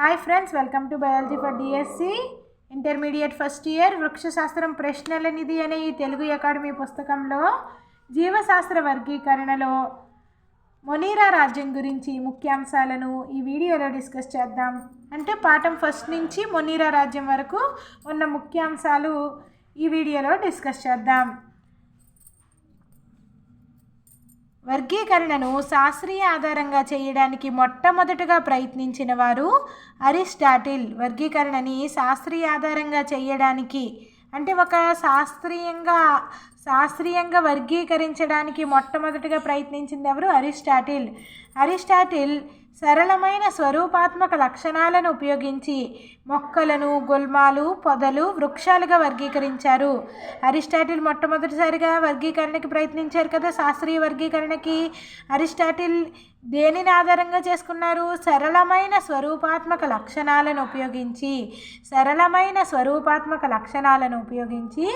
Hi friends welcome to biology for DSC intermediate first year వృక్షశాస్త్రం ప్రశ్నల నిధి అనే ఈ తెలుగు అకాడమీ పుస్తకంలో జీవశాస్త్ర వర్గీకరణలో మొనీరా రాజ్యం గురించి ముఖ్యాంశాలను ఈ వీడియోలో డిస్కస్ చేద్దాం. అంటే పాఠం ఫస్ట్ నుంచి మొనీరా రాజ్యం వరకు ఉన్న ముఖ్యాంశాలు ఈ వీడియోలో డిస్కస్ చేద్దాం. వర్గీకరణను శాస్త్రీయ ఆధారంగా చేయడానికి మొట్టమొదటగా ప్రయత్నించిన వారు అరిస్టాటిల్. వర్గీకరణని శాస్త్రీయ ఆధారంగా చేయడానికి అంటే ఒక శాస్త్రీయంగా శాస్త్రీయంగా వర్గీకరించడానికి మొట్టమొదటిగా ప్రయత్నించింది ఎవరు? అరిస్టాటిల్. అరిస్టాటిల్ సరళమైన స్వరూపాత్మక లక్షణాలను ఉపయోగించి మొక్కలను గుల్మాలు పొదలు వృక్షాలుగా వర్గీకరించారు. అరిస్టాటిల్ మొట్టమొదటిసారిగా వర్గీకరణకి ప్రయత్నించారు కదా శాస్త్రీయ వర్గీకరణకి. అరిస్టాటిల్ దేనిని ఆధారంగా చేసుకున్నారు? సరళమైన స్వరూపాత్మక లక్షణాలను ఉపయోగించి సరళమైన స్వరూపాత్మక లక్షణాలను ఉపయోగించి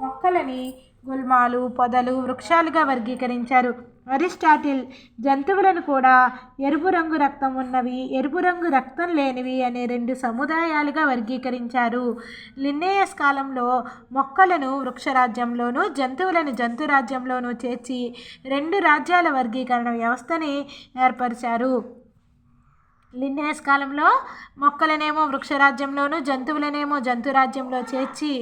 మొక్కలని గుల్మాలు పొదలు వృక్షాలుగా వర్గీకరించారు. అరిస్టాటిల్ జంతువులను కూడా ఎరుపు రంగు రక్తం ఉన్నవి ఎరుపు రంగు రక్తం లేనివి అనే రెండు సముదాయాలుగా వర్గీకరించారు. లిన్నేయస్ కాలంలో మొక్కలను వృక్షరాజ్యంలోనూ జంతువులను జంతురాజ్యంలోనూ చేర్చి రెండు రాజ్యాల వర్గీకరణ వ్యవస్థని ఏర్పరిచారు. లిన్నేస్ కాలంలో మొక్కలనేమో వృక్షరాజ్యంలోను జంతువులనేమో జంతురాజ్యంలో చేర్చి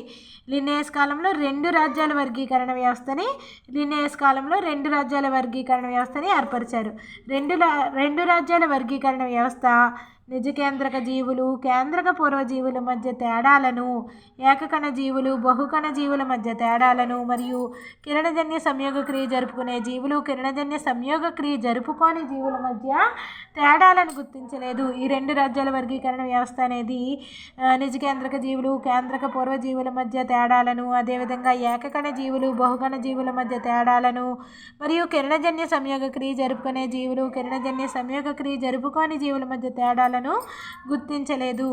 లిన్నేస్ కాలంలో రెండు రాజ్యాల వర్గీకరణ వ్యవస్థని లిన్నేస్ కాలంలో రెండు రాజ్యాల వర్గీకరణ వ్యవస్థని ఏర్పరిచారు. రెండు రెండు రాజ్యాల వర్గీకరణ వ్యవస్థ నిజకేంద్రక జీవులు కేంద్రక పూర్వజీవుల మధ్య తేడాలను ఏకకణ జీవులు బహుకణ జీవుల మధ్య తేడాలను మరియు కిరణజన్య సంయోగ క్రియ జరుపుకునే జీవులు కిరణజన్య సంయోగ క్రియ జరుపుకోని జీవుల మధ్య తేడాలను గుర్తించలేదు. ఈ రెండు రాజ్యాల వర్గీకరణ వ్యవస్థ అనేది నిజకేంద్రక జీవులు కేంద్రక పూర్వజీవుల మధ్య తేడాలను అదేవిధంగా ఏకకణ జీవులు బహుకణ జీవుల మధ్య తేడాలను మరియు కిరణజన్య సంయోగ క్రియ జరుపుకునే జీవులు కిరణజన్య సంయోగ క్రియ జరుపుకోని జీవుల మధ్య తేడాలను గుర్తించలేదు.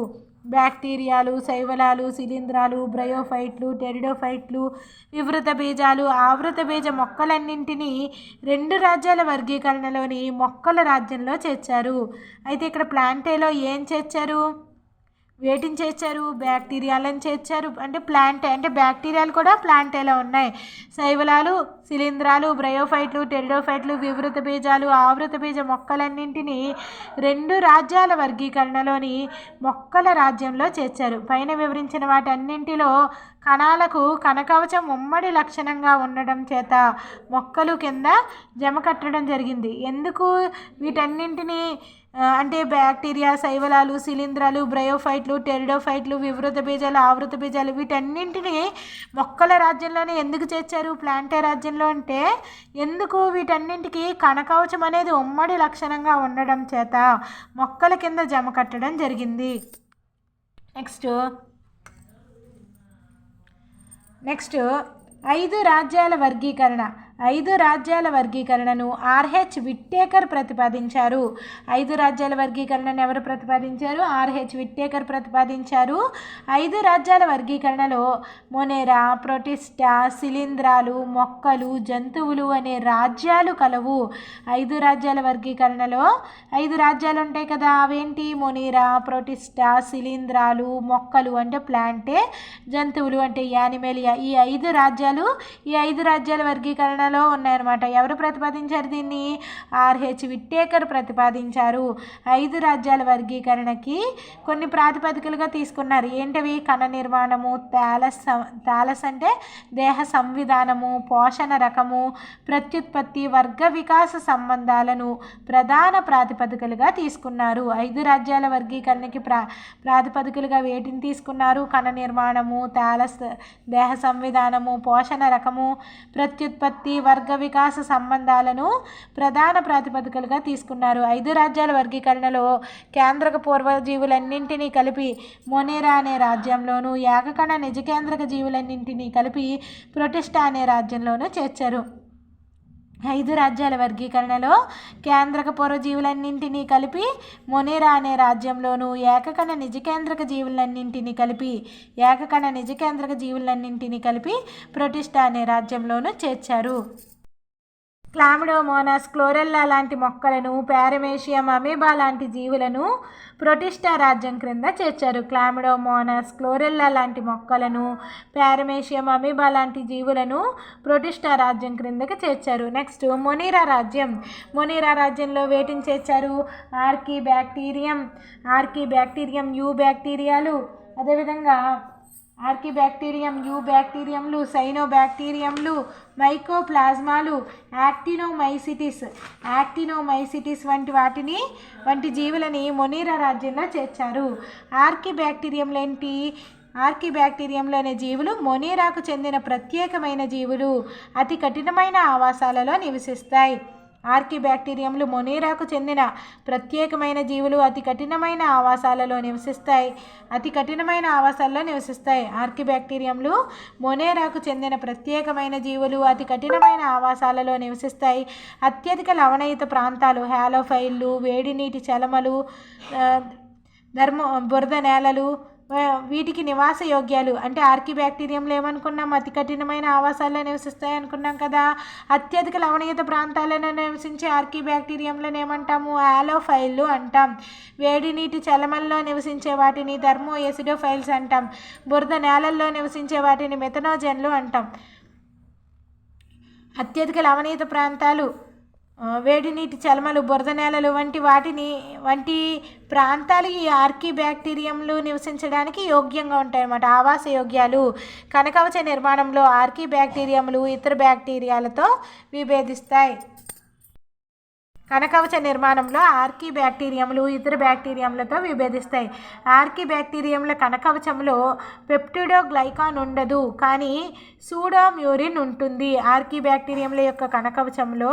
బ్యాక్టీరియాలు శైవలాలు శిలీంధ్రాలు బ్రయోఫైట్లు టెరిడోఫైట్లు వివృత బీజాలు ఆవృత బీజ మొక్కలన్నింటినీ రెండు రాజ్యాల వర్గీకరణలోని మొక్కల రాజ్యంలో చేర్చారు. అయితే ఇక్కడ ప్లాంటేలో ఏం చేర్చారు? వేటిని చేర్చారు? బ్యాక్టీరియాలను చేర్చారు? అంటే ప్లాంట్ అంటే బ్యాక్టీరియాలు కూడా ప్లాంటేలో ఉన్నాయి? శైవలాలు శిలీంధ్రాలు బ్రయోఫైట్లు టెరిడోఫైట్లు వివృత బీజాలు ఆవృత బీజ మొక్కలన్నింటినీ రెండు రాజ్యాల వర్గీకరణలోని మొక్కల రాజ్యంలో చేర్చారు. పైన వివరించిన వాటన్నింటిలో కణాలకు కనకవచం ఉమ్మడి లక్షణంగా ఉండడం చేత మొక్కలు కింద జమ కట్టడం జరిగింది. ఎందుకు? వీటన్నింటినీ అంటే బ్యాక్టీరియా శైవలాలు శిలీంధ్రాలు బ్రయోఫైట్లు టెరిడోఫైట్లు వివృత బీజాలు ఆవృత బీజాలు వీటన్నింటినీ మొక్కల రాజ్యంలోనే ఎందుకు చేర్చారు? ప్లాంటే రాజ్యంలో అంటే ఎందుకు? వీటన్నింటికి కనకవచం అనేది ఉమ్మడి లక్షణంగా ఉండడం చేత మొక్కల కింద జమ కట్టడం జరిగింది. నెక్స్ట్ నెక్స్ట్ ఐదు రాజ్యాల వర్గీకరణ. ఐదు రాజ్యాల వర్గీకరణను ఆర్హెచ్ విట్టేకర్ ప్రతిపాదించారు. ఐదు రాజ్యాల వర్గీకరణను ఎవరు ప్రతిపాదించారు? ఆర్హెచ్ విట్టేకర్ ప్రతిపాదించారు. ఐదు రాజ్యాల వర్గీకరణలో మొనేరా ప్రొటిస్టా శిలీంధ్రాలు మొక్కలు జంతువులు అనే రాజ్యాలు కలవు. ఐదు రాజ్యాల వర్గీకరణలో ఐదు రాజ్యాలు ఉంటాయి కదా. అవేంటి? మొనీరా ప్రొటిస్టా శిలీంధ్రాలు మొక్కలు అంటే ప్లాంటే జంతువులు అంటే యానిమేలియా. ఈ ఐదు రాజ్యాలు ఈ ఐదు రాజ్యాల వర్గీకరణ లో ఉన్నాయన్నమాట. ఎవరు ప్రతిపాదించారు దీన్ని? ఆర్హెచ్ విట్టేకర్ ప్రతిపాదించారు. ఐదు రాజ్యాల వర్గీకరణకి కొన్ని ప్రాతిపదికలుగా తీసుకున్నారు. ఏంటివి? కణ నిర్మాణము తాలస్ తాలస్ అంటే దేహ సంవిధానము పోషణ రకము ప్రత్యుత్పత్తి వర్గ వికాస సంబంధాలను ప్రధాన ప్రాతిపదికలుగా తీసుకున్నారు. ఐదు రాజ్యాల వర్గీకరణకి ప్రా ప్రాతిపదికలుగా వేటిని తీసుకున్నారు? కణ నిర్మాణము తాలస్ దేహ సంవిధానము పోషణ రకము ప్రత్యుత్పత్తి ఈ వర్గ వికాస సంబంధాలను ప్రధాన ప్రాతిపదికలుగా తీసుకున్నారు. ఐదు రాజ్యాల వర్గీకరణలో కేంద్రక పూర్వజీవులన్నింటినీ కలిపి మొనేరా అనే రాజ్యంలోను ఏకకణ నిజకేంద్రక జీవులన్నింటినీ కలిపి ప్రొటిస్టా అనే రాజ్యంలోనూ చేర్చారు. ఐదు రాజ్యాల వర్గీకరణలో కేంద్రక పొరజీవులన్నింటినీ కలిపి మొనేరా అనే రాజ్యంలోను ఏకకణ నిజకేంద్రక జీవులన్నింటినీ కలిపి ఏకకణ నిజకేంద్రక జీవులన్నింటినీ కలిపి ప్రొటిస్టా అనే రాజ్యంలోనూ చేర్చారు. క్లామిడోమోనాస్ క్లోరెల్లా లాంటి మొక్కలను పారమేషియం అమీబా లాంటి జీవులను ప్రొటిస్టా రాజ్యం క్రింద చేర్చారు. క్లామిడోమోనాస్ క్లోరెల్లా లాంటి మొక్కలను పారమేషియం అమీబా లాంటి జీవులను ప్రొటిస్టా రాజ్యం క్రిందకి చేర్చారు. నెక్స్ట్ మొనీరా రాజ్యం. మొనీరా రాజ్యంలో వేటిని చేర్చారు? ఆర్కీ బ్యాక్టీరియం ఆర్కీ బ్యాక్టీరియం యూ బ్యాక్టీరియాలు. అదేవిధంగా ఆర్కిబ్యాక్టీరియం యూ బ్యాక్టీరియంలు సైనో బ్యాక్టీరియంలు మైకోప్లాజ్మాలు యాక్టినోమైసిటిస్. యాక్టినోమైసిటిస్ వంటి వాటిని వంటి జీవులని మొనీరా రాజ్యంలో చేర్చారు. ఆర్కిబ్యాక్టీరియంలు ఏంటి? ఆర్కి జీవులు మొనీరాకు చెందిన ప్రత్యేకమైన జీవులు. అతి కఠినమైన ఆవాసాలలో నివసిస్తాయి. ఆర్కిబ్యాక్టీరియంలు మొనేరాకు చెందిన ప్రత్యేకమైన జీవులు అతి కఠినమైన ఆవాసాలలో నివసిస్తాయి. అతి కఠినమైన ఆవాసాల్లో నివసిస్తాయి. ఆర్కిబ్యాక్టీరియంలు మొనేరాకు చెందిన ప్రత్యేకమైన జీవులు అతి కఠినమైన ఆవాసాలలో నివసిస్తాయి. అత్యధిక లవణయుత ప్రాంతాలు హ్యాలోఫైళ్ళు వేడి నీటి చలమలు ధర్మ బురద నేలలు వీటికి నివాస యోగ్యాలు. అంటే ఆర్కిబ్యాక్టీరియంలు ఏమనుకున్నాం? అతి కఠినమైన ఆవాసాల్లో నివసిస్తాయి అనుకున్నాం కదా. అత్యధిక లవణీయత ప్రాంతాలను నివసించే ఆర్కిబ్యాక్టీరియంలను ఏమంటాము? ఆలోఫైల్లు అంటాం. వేడి నీటి చలమల్లో నివసించే వాటిని థర్మో ఎసిడోఫైల్స్ అంటాం. బురద నేలల్లో నివసించే వాటిని మెథనోజన్లు అంటాం. అత్యధిక లవణీయత ప్రాంతాలు వేడి నీటి చలమలు బురద నేలలు వంటి వాటిని వంటి ప్రాంతాలు ఈ ఆర్కీ బ్యాక్టీరియంలు నివసించడానికి యోగ్యంగా ఉంటాయన్నమాట. ఆవాస యోగ్యాలు కనకవచ నిర్మాణంలో ఆర్కీ బ్యాక్టీరియంలు ఇతర బ్యాక్టీరియాలతో విభేదిస్తాయి. కనకవచ నిర్మాణంలో ఆర్కీ బ్యాక్టీరియంలు ఇతర బ్యాక్టీరియంలతో విభేదిస్తాయి. ఆర్కీ బ్యాక్టీరియంల కనకవచంలో పెప్టిడోగ్లైకాన్ ఉండదు కానీ సూడోమ్యూరిన్ ఉంటుంది. ఆర్కీ బ్యాక్టీరియంల యొక్క కనకవచంలో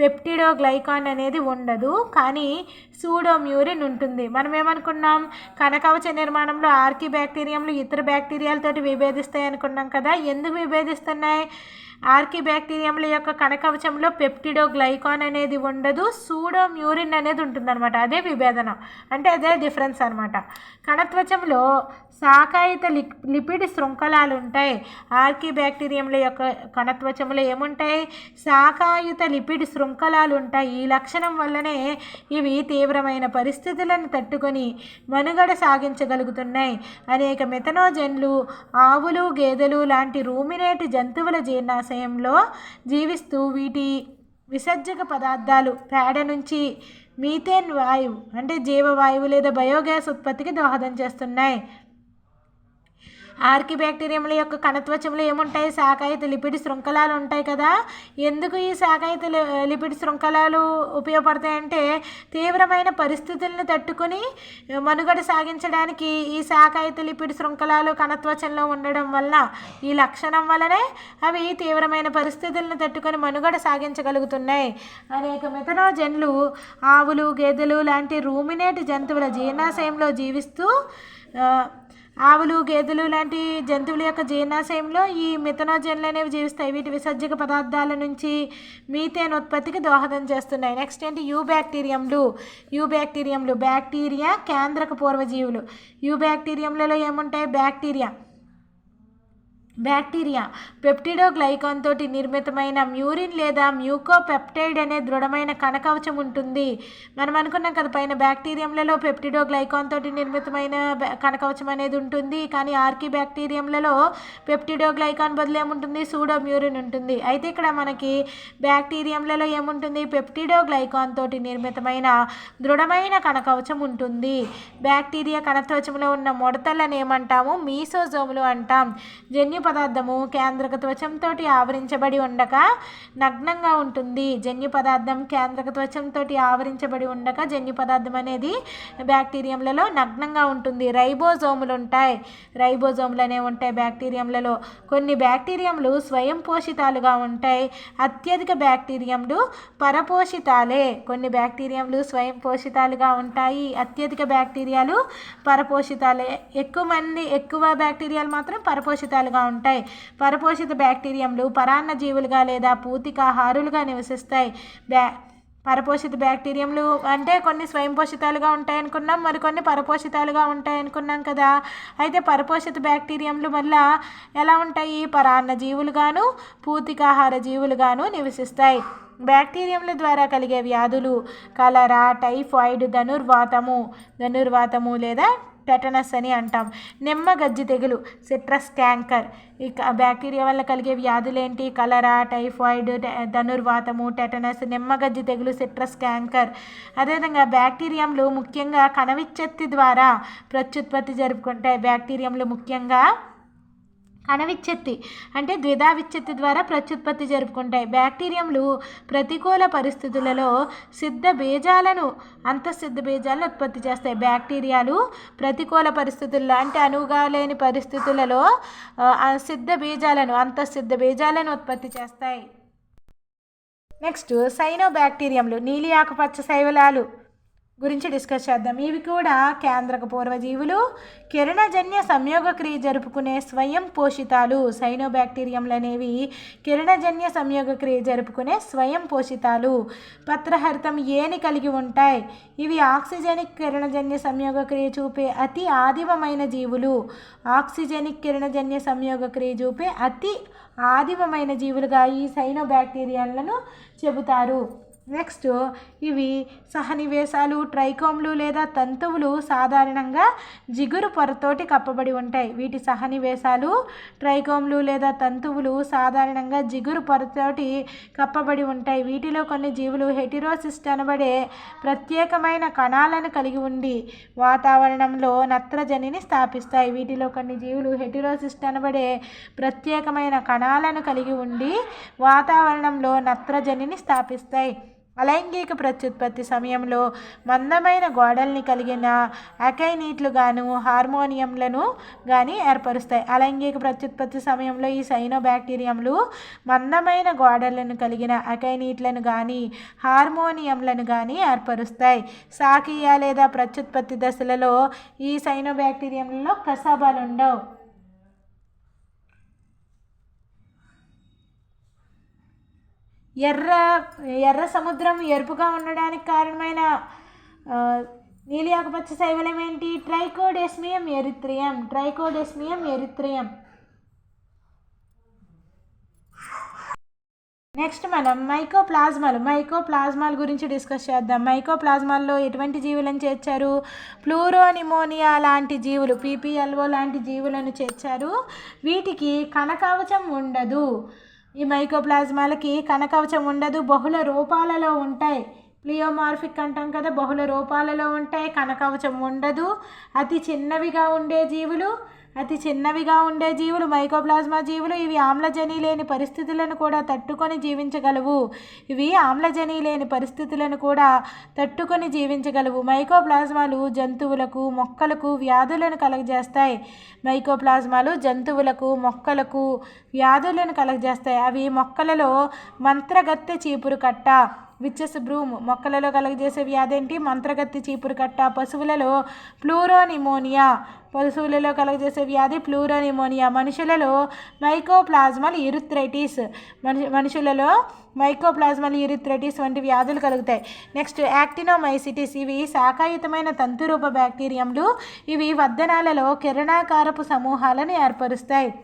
పెప్టిడోగ్లైకాన్ అనేది ఉండదు కానీ సూడోమ్యూరిన్ ఉంటుంది. మనం ఏమనుకున్నాం? కనకవచ నిర్మాణంలో ఆర్కీ బ్యాక్టీరియంలు ఇతర బ్యాక్టీరియాలతోటి విభేదిస్తాయి అనుకున్నాం కదా ఎందుకు విభేదిస్తున్నాయి? ఆర్కి బ్యాక్టీరియంల యొక్క కణకవచంలో పెప్టిడో గ్లైకాన్ అనేది ఉండదు సూడోమ్యూరిన్ అనేది ఉంటుందన్నమాట. అదే విభేదనం. అంటే అదే డిఫరెన్స్ అనమాట కణత్వచంలో శాకాయుత లి లిపిడ్ శృంఖలాలు ఉంటాయి. ఆర్కి బ్యాక్టీరియంల యొక్క కణత్వచంలో ఏముంటాయి? శాకాయుత లిపిడ్ శృంఖలాలు ఉంటాయి. ఈ లక్షణం వల్లనే ఇవి తీవ్రమైన పరిస్థితులను తట్టుకొని మనుగడ సాగించగలుగుతున్నాయి. అనేక మెథనోజన్లు ఆవులు గేదెలు లాంటి రూమినేట్ జంతువుల జలాశయంలో జీవిస్తూ వీటి విసర్జక పదార్థాలు పేడ నుంచి మీథేన్ వాయువు అంటే జీవవాయువు లేదా బయోగ్యాస్ ఉత్పత్తికి దోహదం చేస్తున్నాయి. ఆర్కి బ్యాక్టీరియంల యొక్క కణత్వచంలో ఏముంటాయి? శాఖాయుత లిపిడ్ శృంఖలాలు ఉంటాయి కదా. ఎందుకు ఈ శాఖాయుత లిపిడ్ శృంఖలాలు ఉపయోగపడతాయంటే తీవ్రమైన పరిస్థితులను తట్టుకుని మనుగడ సాగించడానికి ఈ శాఖాయుత లిపిడ్ శృంఖలాలు కణత్వచంలో ఉండడం వల్ల ఈ లక్షణం వలనే అవి తీవ్రమైన పరిస్థితులను తట్టుకొని మనుగడ సాగించగలుగుతున్నాయి. అనేక మిథనోజన్లు ఆవులు గేదెలు లాంటి రూమినేట్ జంతువుల జీర్ణాశయంలో జీవిస్తూ ఆవులు గేదెలు లాంటి జంతువుల యొక్క జీర్ణాశయంలో ఈ మిథనోజన్లు అనేవి జీవిస్తాయి. వీటి విసర్జక పదార్థాల నుంచి మీథేన్ ఉత్పత్తికి దోహదం చేస్తున్నాయి. నెక్స్ట్ ఏంటి? యూ బ్యాక్టీరియంలు యూ బ్యాక్టీరియంలు బ్యాక్టీరియా కేంద్రక పూర్వజీవులు. యూ బ్యాక్టీరియంలలో ఏముంటాయి? బ్యాక్టీరియా. బ్యాక్టీరియా. పెప్టిడోగ్లైకాన్ తోటి నిర్మితమైన మ్యూరిన్ లేదా మ్యూకోపెప్టైడ్ అనే దృఢమైన కణకవచం ఉంటుంది. మనం అనుకున్నాం కదా పైన బ్యాక్టీరియంలలో పెప్టిడోగ్లైకాన్ తోటి నిర్మితమైన కణకవచం అనేది ఉంటుంది. కానీ ఆర్కి బ్యాక్టీరియంలలో పెప్టిడోగ్లైకాన్ బదులు ఏముంటుంది? సూడోమ్యూరిన్ ఉంటుంది. అయితే ఇక్కడ మనకి బ్యాక్టీరియంలలో ఏముంటుంది? పెప్టిడోగ్లైకాన్ తోటి నిర్మితమైన దృఢమైన కణకవచం ఉంటుంది. బ్యాక్టీరియా కణకవచంలో ఉన్న ముడతలను ఏమంటాము? మీసోజోములు అంటాం. జన్యు పదార్థము కేంద్రక త్వచంతో ఆవరించబడి ఉండక నగ్నంగా ఉంటుంది. జన్యు పదార్థం కేంద్రక త్వచంతో ఆవరించబడి ఉండక జన్యు పదార్థం అనేది బ్యాక్టీరియంలలో నగ్నంగా ఉంటుంది. రైబోజోములు ఉంటాయి రైబోజోములు అనేవి ఉంటాయి బ్యాక్టీరియంలలో. కొన్ని బ్యాక్టీరియంలు స్వయం పోషితాలుగా ఉంటాయి. అత్యధిక బ్యాక్టీరియంలు పరపోషితాలే. కొన్ని బ్యాక్టీరియంలు స్వయం పోషితాలుగా ఉంటాయి. అత్యధిక బ్యాక్టీరియాలు పరపోషితాలే. ఎక్కువ మంది ఎక్కువ బ్యాక్టీరియాలు మాత్రం పరపోషితాలుగా ఉంటాయి ఉంటాయి. పరపోషిత బ్యాక్టీరియంలు పరాన్న జీవులుగా లేదా పూతికాహారులుగా నివసిస్తాయి. బ్యా పరపోషిత బ్యాక్టీరియంలు అంటే కొన్ని స్వయం పోషితాలుగా మరికొన్ని పరపోషితాలుగా ఉంటాయనుకున్నాం కదా. అయితే పరపోషిత బ్యాక్టీరియంలు వల్ల ఎలా ఉంటాయి? పరాన్న జీవులుగాను పూతికాహార జీవులుగాను నివసిస్తాయి. బ్యాక్టీరియంల ద్వారా కలిగే వ్యాధులు కలరా టైఫాయిడ్ ధనుర్వాతము ధనుర్వాతము లేదా టెటనస్ అని అంటాం. నిమ్మ గజ్జి తెగులు సిట్రస్ క్యాంకర్. ఇక బ్యాక్టీరియా వల్ల కలిగే వ్యాధులు ఏంటి కలరా టైఫాయిడ్ ధనుర్వాతము టెటనస్ నిమ్మగజ్జి తెగులు సిట్రస్ క్యాంకర్. అదేవిధంగా బ్యాక్టీరియంలు ముఖ్యంగా కణవిచ్ఛత్తి ద్వారా ప్రత్యుత్పత్తి జరుపుకుంటాయి. బ్యాక్టీరియంలు ముఖ్యంగా అణవిచ్ఛత్తి అంటే ద్విధా విచ్ఛత్తి ద్వారా ప్రత్యుత్పత్తి జరుపుకుంటాయి. బ్యాక్టీరియంలు ప్రతికూల పరిస్థితులలో సిద్ధ బీజాలను అంతఃసిద్ధ బీజాలను ఉత్పత్తి చేస్తాయి. బ్యాక్టీరియాలు ప్రతికూల పరిస్థితుల్లో అంటే అనువుగా లేని పరిస్థితులలో సిద్ధ బీజాలను అంతఃసిద్ధ బీజాలను ఉత్పత్తి చేస్తాయి. నెక్స్ట్ సైనో బ్యాక్టీరియంలు నీలి ఆకుపచ్చ శైవలాలు. గురించి డిస్కస్ చేద్దాం. ఇవి కూడా కేంద్రక పూర్వజీవులు కిరణజన్య సంయోగ క్రియ జరుపుకునే స్వయం పోషితాలు. సైనోబ్యాక్టీరియంలు అనేవి కిరణజన్య సంయోగ క్రియ జరుపుకునే స్వయం పోషితాలు. పత్రహరితం ఏని కలిగి ఉంటాయి. ఇవి ఆక్సిజనిక్ కిరణజన్య సంయోగ క్రియ చూపే అతి ఆదిమమైన జీవులు. ఆక్సిజనిక్ కిరణజన్య సంయోగ క్రియ చూపే అతి ఆదిమమైన జీవులుగా ఈ సైనోబ్యాక్టీరియాలను చెబుతారు. నెక్స్ట్ ఇవి సహనివేశాలు ట్రైకోమ్లు లేదా తంతువులు సాధారణంగా జిగురు పొరతోటి కప్పబడి ఉంటాయి. వీటి సహనివేశాలు ట్రైకోమ్లు లేదా తంతువులు సాధారణంగా జిగురు పొరతోటి కప్పబడి ఉంటాయి. వీటిలో కొన్ని జీవులు హెటిరోసిస్ట్ అనబడే ప్రత్యేకమైన కణాలను కలిగి ఉండి వాతావరణంలో నత్రజనిని స్థాపిస్తాయి. వీటిలో కొన్ని జీవులు హెటిరోసిస్ట్ అనబడే ప్రత్యేకమైన కణాలను కలిగి ఉండి వాతావరణంలో నత్రజనిని స్థాపిస్తాయి. అలైంగిక ప్రత్యుత్పత్తి సమయంలో మందమైన గోడల్ని కలిగిన అకైనీట్లు గాను హార్మోనియంలను కానీ ఏర్పరుస్తాయి. అలైంగిక ప్రత్యుత్పత్తి సమయంలో ఈ సైనోబ్యాక్టీరియంలు మందమైన గోడలను కలిగిన అకైనీట్లను కానీ హార్మోనియంలను కానీ ఏర్పరుస్తాయి. సాకీయ లేదా ప్రత్యుత్పత్తి దశలలో ఈ సైనోబ్యాక్టీరియంలలో కసాబాలు ఉండవు ఎర్ర ఎర్ర సముద్రం ఎరుపుగా ఉండడానికి కారణమైన నీలి ఆకుపచ్చ శైవలం ఏంటి? ట్రైకోడెస్మియం ఎరిత్రియం. ట్రైకోడెస్మియం ఎరిత్రియం. నెక్స్ట్ మనం మైకోప్లాజ్మాలు మైకోప్లాజ్మాల గురించి డిస్కస్ చేద్దాం. మైకోప్లాజ్మాల్లో ఎటువంటి జీవులను చేర్చారు? ప్లూరోనిమోనియా లాంటి జీవులు పీపీఎల్ఓ లాంటి జీవులను చేర్చారు. వీటికి కణకవచం ఉండదు. ఈ మైకోప్లాజ్మాలకి కనకవచం ఉండదు బహుళ రూపాలలో ఉంటాయి. ప్లియోమార్ఫిక్ అంటాం కదా బహుళ రూపాలలో ఉంటాయి కనకవచం ఉండదు. అతి చిన్నవిగా ఉండే జీవులు అతి చిన్నవిగా ఉండే జీవులు మైకోప్లాజ్మా జీవులు ఇవి ఆమ్లజని లేని పరిస్థితులను కూడా తట్టుకొని జీవించగలవు. ఇవి ఆమ్లజని లేని పరిస్థితులను కూడా తట్టుకొని జీవించగలవు. మైకోప్లాజ్మాలు జంతువులకు మొక్కలకు వ్యాధులను కలగజేస్తాయి. మైకోప్లాజ్మాలు జంతువులకు మొక్కలకు వ్యాధులను కలగజేస్తాయి. అవి మొక్కలలో మంత్రగత్తె చీపురు కట్ట. విచ్చెస్ బ్రూమ్ మొక్కలలో కలుగజేసే వ్యాధి ఏంటి మంత్రగత్తి చీపురు కట్ట పశువులలో ప్లూరోనిమోనియా. పశువులలో కలుగజేసే వ్యాధి ప్లూరోనిమోనియా. మనుషులలో మైకోప్లాజ్మల్ యూరిథ్రైటిస్ మనిషి మనుషులలో మైకోప్లాజ్మల్ యూరిథ్రైటిస్ వంటి వ్యాధులు కలుగుతాయి. Next actinomycetes. ఇవి శాఖాయుతమైన తంతురూప బ్యాక్టీరియంలు. ఇవి వద్దనాలలో కిరణాకారపు సమూహాలను ఏర్పరుస్తాయి.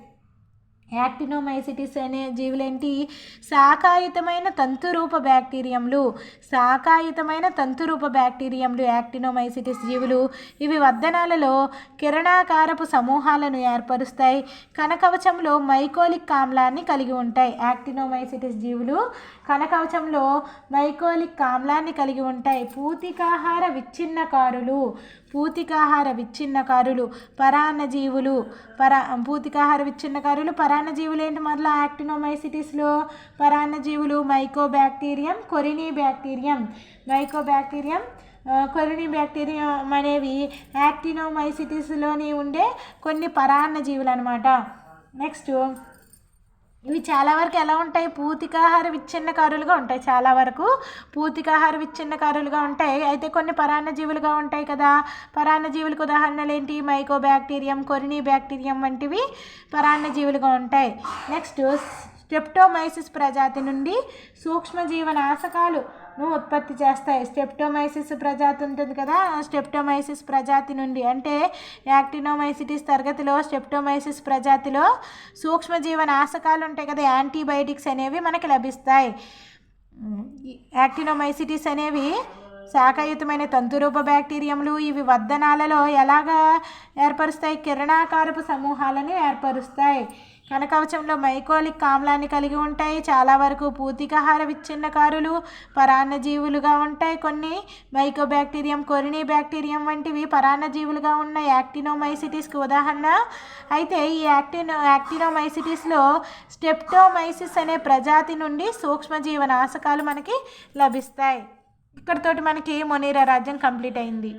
యాక్టినోమైసిటిస్ అనే జీవులేంటి? శాఖాయుతమైన తంతురూప బ్యాక్టీరియంలు. శాఖాయుతమైన తంతురూప బ్యాక్టీరియంలు యాక్టినోమైసిటిస్ జీవులు. ఇవి వద్దనాలలో కిరణాకారపు సమూహాలను ఏర్పరుస్తాయి. కణకవచంలో మైకోలిక్ ఆమ్లాన్ని కలిగి ఉంటాయి. యాక్టినోమైసిటిస్ జీవులు కనకవచంలో మైకోలిక్ ఆమ్లాన్ని కలిగి ఉంటాయి. పూతికాహార విచ్ఛిన్నకారులు. పూతికాహార విచ్ఛిన్నకారులు పరాన్నజీవులు పరా పూతికాహార విచ్ఛిన్నకారులు పరాన్నజీవులు ఏంటి మరలా యాక్టినోమైసిటీస్లో? పరాన్నజీవులు మైకోబ్యాక్టీరియం కొరినీ బ్యాక్టీరియం మైకోబ్యాక్టీరియం ఆ, కొరినీ బ్యాక్టీరియం అనేవి యాక్టినోమైసిటిస్లోని ఉండే కొన్ని పరాన్నజీవులు అనమాట నెక్స్ట్ ఇవి చాలా వరకు ఎలా ఉంటాయి? పూతికాహార విచ్ఛిన్నకారులుగా ఉంటాయి చాలా వరకు. పూతికాహార విచ్ఛిన్నకారులుగా ఉంటాయి. అయితే కొన్ని పరాన్నజీవులుగా ఉంటాయి కదా. పరాన్నజీవులకు ఉదాహరణలు ఏంటి? మైకో బ్యాక్టీరియం కొరినీ బ్యాక్టీరియం వంటివి పరాన్నజీవులుగా ఉంటాయి. నెక్స్ట్ స్టెప్టోమైసిస్ ప్రజాతి నుండి సూక్ష్మజీవ ను ఉత్పత్తి చేస్తాయి స్టెప్టోమైసిస్ ప్రజాతి ఉంటుంది కదా స్టెప్టోమైసిస్ ప్రజాతి నుండి. అంటే యాక్టినోమైసిటిస్ తరగతిలో స్టెప్టోమైసిస్ ప్రజాతిలో సూక్ష్మజీవ నాశకాలు ఉంటాయి కదా యాంటీబయాటిక్స్ అనేవి మనకి లభిస్తాయి. యాక్టినోమైసిటీస్ అనేవి శాఖయుతమైన తంతురూప బ్యాక్టీరియంలు ఇవి వద్దనాలలో ఎలాగా ఏర్పరుస్తాయి? కిరణాకారపు సమూహాలను ఏర్పరుస్తాయి. కనకవచంలో మైకోలిక్ ఆమ్లాన్ని కలిగి ఉంటాయి. చాలా వరకు పూతికాహార విచ్ఛిన్నకారులు పరాన్నజీవులుగా ఉంటాయి. కొన్ని మైకోబ్యాక్టీరియం కొరిని బ్యాక్టీరియం వంటివి పరాన్నజీవులుగా ఉన్న యాక్టినోమైసిటీస్కి ఉదాహరణ. అయితే ఈ యాక్టినో యాక్టినోమైసిటీస్లో స్టెప్టోమైసిస్ అనే ప్రజాతి నుండి సూక్ష్మజీవ నాశకాలు మనకి లభిస్తాయి. ఇక్కడితోటి మనకి మొనీరా రాజ్యం కంప్లీట్ అయింది.